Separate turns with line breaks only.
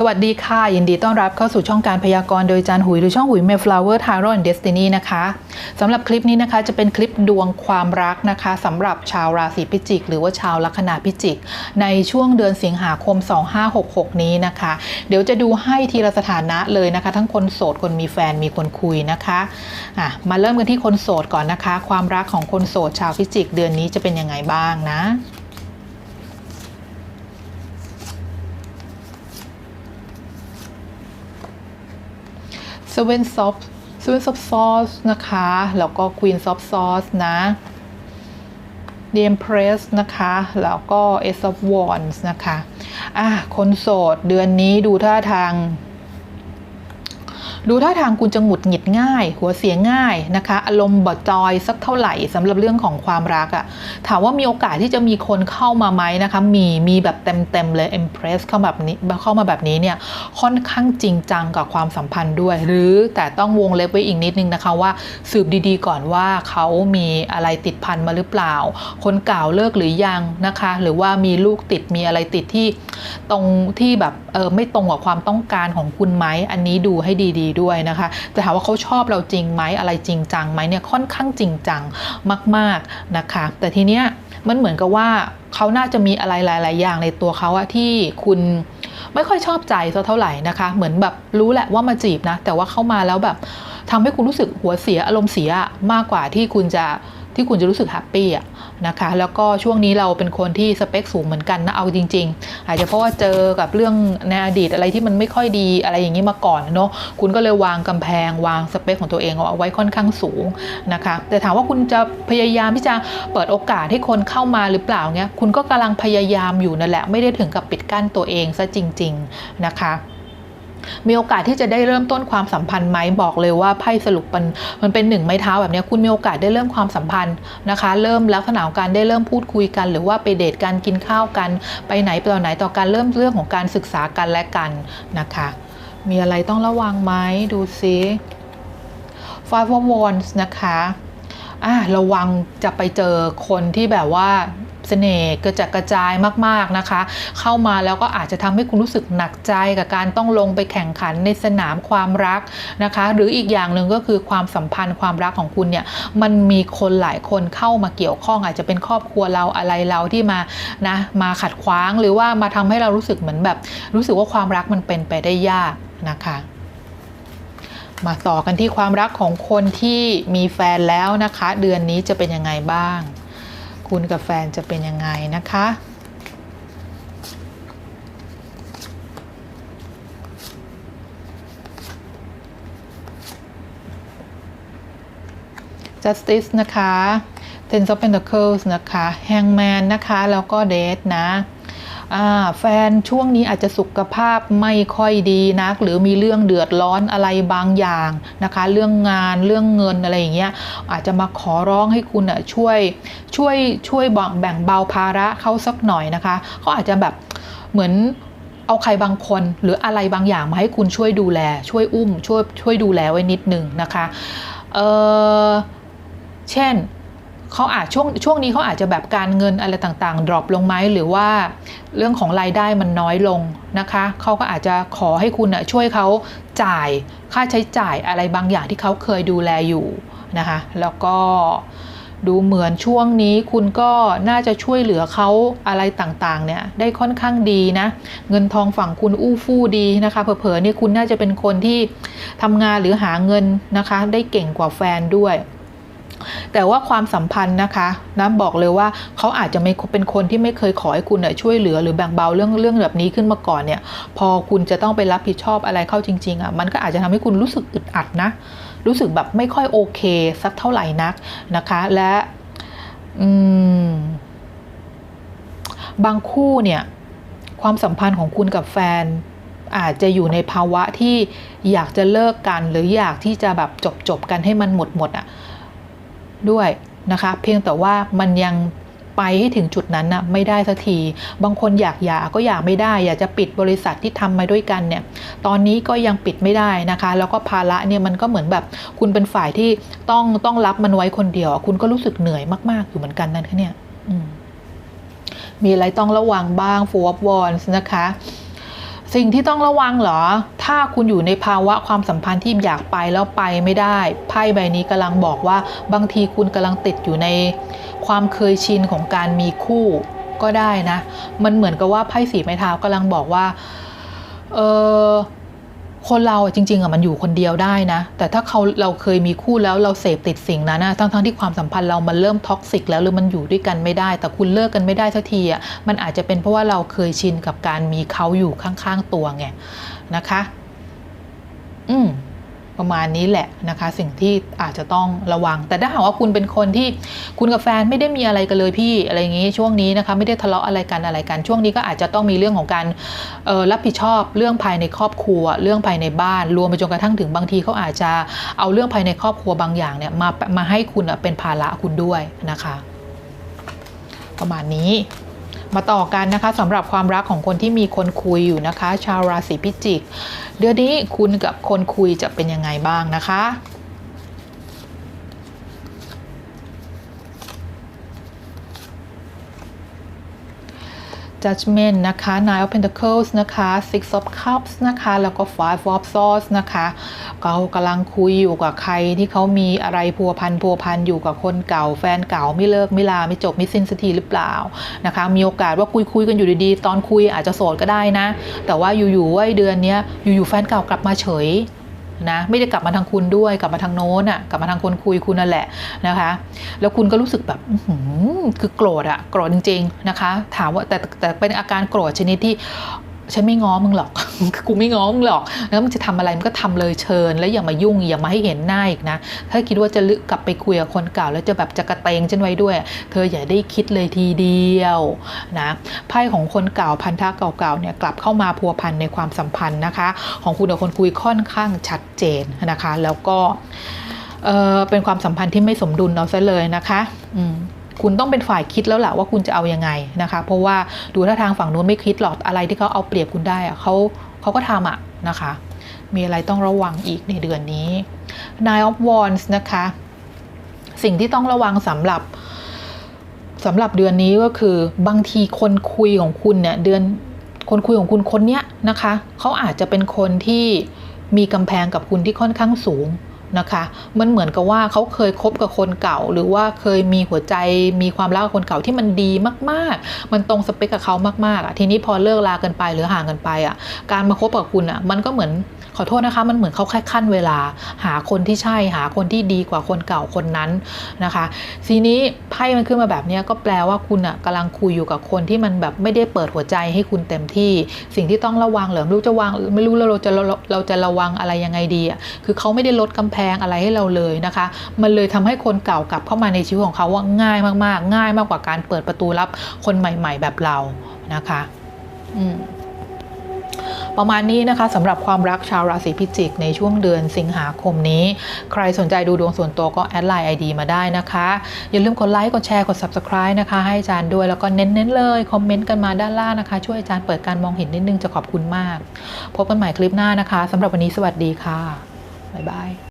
สวัสดีค่ะ ยินดีต้อนรับเข้าสู่ช่องการพยากรณ์โดยจานหุย หรือช่องหุย Mayflower Tarot and Destiny นะคะสำหรับคลิปนี้นะคะจะเป็นคลิปดวงความรักนะคะสำหรับชาวราศีพิจิก หรือว่าชาวลัคนาพิจิก ในช่วงเดือนสิงหาคม 2566 นี้นะคะ เดี๋ยวจะดูให้ทีละสถานะเลยนะคะ ทั้งคนโสดคนมีแฟนมีคนคุยนะคะะมาเริ่มกันที่คนโสดก่อนนะคะ ความรักของคนโสดชาวพิจิก เดือนนี้จะเป็นยังไงบ้างนะ เซเว่นซอฟเซเว่นซอฟซอสนะคะ แล้วก็ควีนซอฟซอสนะเดียมเพรสนะคะ แล้วก็เอซอฟวอนส์นะคะ อะ คนโสดเดือนนี้ดูท่าทาง ดูท่าทางคุณจะหงุดหงิดง่าย หัวเสียง่ายนะคะ อารมณ์บอดจอยสักเท่าไหร่สำหรับเรื่องของความรักอะถามว่ามีโอกาสที่จะมีคนเข้ามาไหมนะคะ มีมีแบบเต็มๆเลย Impress เข้าแบบนี้เข้ามาแบบนี้เนี่ยค่อนข้างจริงจังกับความสัมพันธ์ด้วย หรือแต่ต้องวงเล็บไว้อีกนิดนึงนะคะว่าสืบดีๆ ก่อนว่าเขามีอะไรติดพันมาหรือเปล่า คนเก่าเลิกหรือยังนะคะ หรือว่ามีลูกติดมีอะไรติดที่ตรงที่แบบเออไม่ตรงกับความต้องการของคุณไหมอันนี้ดูให้ดีๆด้วยนะคะจะถามว่าเขาชอบเราจริงไหมอะไรจริงจังไหมเนี่ยค่อนข้างจริงจังมาก ๆนะคะ แต่ทีเนี้ยมันเหมือนกับว่าเขาน่าจะมีอะไรหลาย ๆ อย่างในตัวเขาอะที่คุณไม่ค่อยชอบใจเท่าไหร่นะคะ เหมือนแบบรู้แหละว่ามาจีบนะ แต่ว่าเข้ามาแล้วแบบทำให้คุณรู้สึกหัวเสียอารมณ์เสียมากกว่าที่คุณจะ ที่คุณจะรู้สึกแฮปปี้อะนะคะแล้วก็ช่วงนี้เราเป็นคนที่สเปคสูงเหมือนกันนะเอาจริง ๆ อาจจะเพราะว่าเจอกับเรื่องในอดีตอะไรที่มันไม่ค่อยดีอะไรอย่างนี้มาก่อนเนาะคุณก็เลยวางกำแพงวางสเปคของตัวเองเอาไว้ค่อนข้างสูงนะคะแต่ถามว่าคุณจะพยายามที่จะเปิดโอกาสให้คนเข้ามาหรือเปล่าเงี้ยคุณก็กำลังพยายามอยู่นั่นแหละไม่ได้ถึงกับปิดกั้นตัวเองซะจริง ๆนะคะ มีโอกาสที่จะได้เริ่มต้นความสัมพันธ์ไหมบอกเลยว่าไพ่สรุปมันมันเป็นหนึ่งไม้เท้าแบบนี้คุณมีโอกาสได้เริ่มความสัมพันธ์นะคะ เริ่มลักษณะของการได้เริ่มพูดคุยกัน หรือว่าไปเดทกันกินข้าวกัน ไปไหนไปต่อไหนต่อการเริ่มเรื่องของการศึกษากันและกันนะคะ มีอะไรต้องระวังไหมดูซิ Five of Wands นะคะอ่าระวังจะไปเจอคนที่แบบว่า เสน่ห์กระจัดกระจายมากๆนะคะ เข้ามาแล้วก็อาจจะทำให้คุณรู้สึกหนักใจกับการต้องลงไปแข่งขันในสนามความรักนะคะ หรืออีกอย่างหนึ่งก็คือความสัมพันธ์ความรักของคุณเนี่ยมันมีคนหลายคนเข้ามาเกี่ยวข้องอาจจะเป็นครอบครัวเราอะไรเราที่มานะมาขัดขวางหรือว่ามาทำให้เรารู้สึกเหมือนแบบ รู้สึกว่าความรักมันเป็นไปได้ยากนะคะมาต่อกันที่ความรักของคนที่มีแฟนแล้วนะคะ เดือนนี้จะเป็นยังไงบ้าง คุณกับแฟนจะเป็นยังไงนะคะ justice นะคะ ten of pentacles นะคะ hangman นะคะ แล้วก็ death นะ แฟนช่วงนี้อาจจะสุขภาพไม่ค่อยดีนัก หรือมีเรื่องเดือดร้อนอะไรบางอย่างนะคะ เรื่องงานเรื่องเงินอะไรอย่างเงี้ยอาจจะมาขอร้องให้คุณอะช่วยช่วยช่วยแบ่งเบาภาระเขาสักหน่อยนะคะเขาอาจจะแบบเหมือนเอาใครบางคนหรืออะไรบางอย่างมาให้คุณช่วยดูแล ช่วยอุ้มช่วยช่วยดูแลไว้นิดหนึ่งนะคะ เออเช่น เขาอาจช่วงช่วงนี้เขาอาจจะแบบการเงินอะไรต่างๆ ดรอปลงไหมหรือว่าเรื่องของรายได้มันน้อยลงนะคะเขาก็อาจจะขอให้คุณช่วยเขาจ่ายค่าใช้จ่ายอะไรบางอย่างที่เขาเคยดูแลอยู่นะคะแล้วก็ดูเหมือนช่วงนี้คุณก็น่าจะช่วยเหลือเขาอะไรต่างๆ เนี่ยได้ค่อนข้างดีนะ เงินทองฝั่งคุณอู้ฟู่ดีนะคะเผลอๆนี่คุณน่าจะเป็นคนที่ทำงานหรือหาเงินนะคะ ได้เก่งกว่าแฟนด้วย แต่ว่าความสัมพันธ์นะคะน้ำบอกเลยว่าเขาอาจจะไม่เป็นคนที่ไม่เคยขอให้คุณช่วยเหลือหรือแบ่งเบาเรื่องเรื่องแบบนี้ขึ้นมาก่อนเนี่ย พอคุณจะต้องไปรับผิดชอบอะไรเข้าจริงๆอะมันก็อาจจะทำให้คุณรู้สึกอึดอัดนะ รู้สึกแบบไม่ค่อยโอเค สักเท่าไหร่นักนะคะ และบางคู่เนี่ย ความสัมพันธ์ของคุณกับแฟนอาจจะอยู่ในภาวะที่อยากจะเลิกกัน หรืออยากที่จะแบบจบจบกันให้มันหมดหมดอะ ด้วยนะคะ เพียงแต่ว่ามันยังไปให้ถึงจุดนั้นนะไม่ได้สักที บางคนอยากหย่าก็อยากไม่ได้ อยากจะปิดบริษัทที่ทำมาด้วยกันเนี่ย ตอนนี้ก็ยังปิดไม่ได้นะคะ แล้วก็ภาระเนี่ยมันก็เหมือนแบบ คุณเป็นฝ่ายที่ต้องต้องรับมันไว้คนเดียว คุณก็รู้สึกเหนื่อยมากๆอยู่เหมือนกันนั่นคะเนี่ยมีอะไรต้องระวังบ้าง Four of Wands นะคะ สิ่งที่ต้องระวังเหรอ ถ้าคุณอยู่ในภาวะความสัมพันธ์ที่อยากไปแล้วไปไม่ได้ ไพ่ใบนี้กำลังบอกว่าบางทีคุณกำลังติดอยู่ในความเคยชินของการมีคู่ก็ได้นะ มันเหมือนกับว่าไพ่สีไม้เท้ากำลังบอกว่า เออ คนเราอะจริงๆอะมันอยู่คนเดียวได้นะ แต่ถ้าเขาเราเคยมีคู่แล้วเราเสพติดสิ่งนั้นนะทั้งๆที่ความสัมพันธ์เรามันเริ่มท็อกซิกแล้วหรือมันอยู่ด้วยกันไม่ได้ แต่คุณเลิกกันไม่ได้สักทีอะมันอาจจะเป็นเพราะว่าเราเคยชินกับการมีเขาอยู่ข้างๆตัวไงนะคะ อืม ประมาณนี้แหละนะคะ สิ่งที่อาจจะต้องระวัง แต่ถ้าหากว่าคุณเป็นคนที่คุณกับแฟนไม่ได้มีอะไรกันเลยพี่อะไรอย่างนี้ช่วงนี้นะคะไม่ได้ทะเลาะอะไรกันอะไรกัน ช่วงนี้ก็อาจจะต้องมีเรื่องของการรับผิดชอบเรื่องภายในครอบครัว เรื่องภายในบ้าน รวมไปจนกระทั่งถึงบางทีเขาอาจจะเอาเรื่องภายในครอบครัวบางอย่างเนี่ยมามาให้คุณเป็นภาระคุณด้วยนะคะ ประมาณนี้ มาต่อกันนะคะสำหรับความรักของคนที่มีคนคุยอยู่นะคะ ชาวราศีพิจิก เดือนนี้คุณกับคนคุยจะเป็นยังไงบ้างนะคะ Judgment นะคะ Nine of Pentacles นะคะ Six of Cups นะคะ แล้วก็ Five of Swords นะคะเขากำลังคุยอยู่กับใครที่เขามีอะไรพัวพันพัวพันอยู่กับคนเก่า แฟนเก่าไม่เลิกไม่ลาไม่จบไม่สิ้นสักทีหรือเปล่านะคะ มีโอกาสว่าคุยคุยกันอยู่ดีๆ ตอนคุยอาจจะโสดก็ได้นะ แต่ว่าอยู่ๆว่าเดือนนี้อยู่ๆแฟนเก่ากลับมาเฉย นะไม่ได้กลับมาทางคุณด้วยกลับมาทางโน้นอะกลับมาทางคนคุยคุณนั่นแหละนะคะ แล้วคุณก็รู้สึกแบบคือโกรธอะโกรธจริง ๆนะคะ ถามว่าแต่แต่เป็นอาการโกรธชนิดที่ ฉันไม่ง้อมึงหรอก กูไม่ง้อมึงหรอก แล้วมึงจะทำอะไรมันก็ทำเลยเชิญ แล้วอย่ามายุ่งอย่ามาให้เห็นหน้าอีกนะ ถ้าคิดว่าจะลึกกลับไปคุยกับคนเก่า แล้วจะแบบจะกระเตงฉันไว้ด้วย เธออย่าได้คิดเลยทีเดียวนะไพ่ของคนเก่าพันธะเก่าๆเนี่ยกลับเข้ามาพัวพันในความสัมพันธ์นะคะ ของคุณกับคนคุยค่อนข้างชัดเจนนะคะ แล้วก็เออเป็นความสัมพันธ์ที่ไม่สมดุลเอาซะเลยนะคะ อืม คุณต้องเป็นฝ่ายคิดแล้วแหละว่าคุณจะเอายังไงนะคะ เพราะว่าดูท่าทางฝั่งนู้นไม่คิดหรอกอะไรที่เขาเอาเปรียบคุณได้อะเขาเขาก็ทำอะนะคะ มีอะไรต้องระวังอีกในเดือนนี้ Nine of Wands นะคะ สิ่งที่ต้องระวังสำหรับสำหรับเดือนนี้ก็คือบางทีคนคุยของคุณเนี่ยเดือนคนคุยของคุณคนเนี้ยนะคะเขาอาจจะเป็นคนที่มีกำแพงกับคุณที่ค่อนข้างสูง นะคะมันเหมือนกับว่าเขาเคยคบกับคนเก่า หรือว่าเคยมีหัวใจมีความรักกับคนเก่าที่มันดีมาก ๆ มันตรงสเปคกับเขามากๆอะทีนี้พอเลิกลากันไปหรือห่างกันไปอะการมาคบกับคุณอะมันก็เหมือนขอโทษนะคะ มันเหมือนเขาแค่ขั้นเวลา หาคนที่ใช่หาคนที่ดีกว่าคนเก่าคนนั้นนะคะทีนี้ไพ่มันขึ้นมาแบบนี้ก็แปลว่าคุณอะกำลังคุยอยู่กับคนที่มันแบบไม่ได้เปิดหัวใจให้คุณเต็มที่ สิ่งที่ต้องระวังเหรอไม่รู้จะวางไม่รู้เราจะเราเราจะระวังอะไรยังไงดีอะคือเขาไม่ได้ลดกำแพงอะไรให้เราเลยนะคะ มันเลยทำให้คนเก่ากลับเข้ามาในชีวิตของเขาว่าง่ายมากๆ ง่ายมากกว่าการเปิดประตูรับคนใหม่ ๆ แบบเรานะคะ อืมประมาณนี้นะคะสำหรับความรักชาวราศีพิจิก ในช่วงเดือนสิงหาคมนี้ ใครสนใจดูดวงส่วนตัวก็แอดไลน์ ID มาได้นะคะ อย่าลืมกดไลค์กดแชร์กด Subscribe นะคะ ให้อาจารย์ด้วยแล้วก็เน้นๆเลย คอมเมนต์กันมาด้านล่างนะคะ ช่วยอาจารย์เปิดการมองเห็นนิดนึงจะขอบคุณมาก พบกันใหม่คลิปหน้านะคะสำหรับวันนี้สวัสดีค่ะบ๊ายบาย